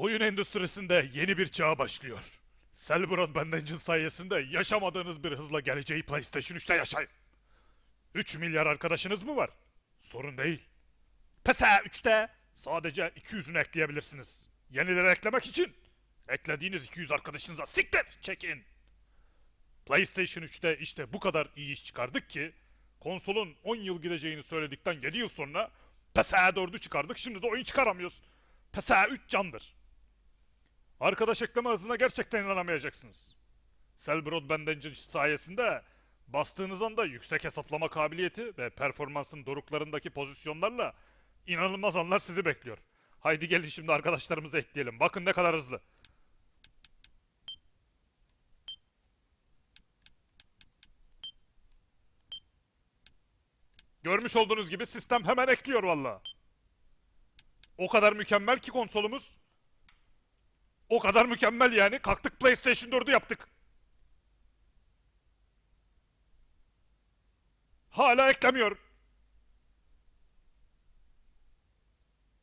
Oyun endüstrisinde yeni bir çağ başlıyor. Cell Engine sayesinde yaşamadığınız bir hızla geleceği PlayStation 3'te yaşayın. 3 milyar arkadaşınız mı var? Sorun değil. PS 3'te sadece 200'ünü ekleyebilirsiniz. Yenileri eklemek için eklediğiniz 200 arkadaşınıza siktir çekin. PlayStation 3'te işte bu kadar iyi iş çıkardık ki konsolun 10 yıl gideceğini söyledikten 7 yıl sonra PS 4'ü çıkardık şimdi de oyun çıkaramıyoruz. PS 3 candır. Arkadaş ekleme hızına gerçekten inanamayacaksınız. Cell Broadband Engine sayesinde bastığınız anda yüksek hesaplama kabiliyeti ve performansın doruklarındaki pozisyonlarla inanılmaz anlar sizi bekliyor. Haydi gelin şimdi arkadaşlarımızı ekleyelim. Bakın ne kadar hızlı. Görmüş olduğunuz gibi sistem hemen ekliyor valla. O kadar mükemmel ki konsolumuz. O kadar mükemmel yani. Kalktık PlayStation 4'ü yaptık. Hala eklemiyor.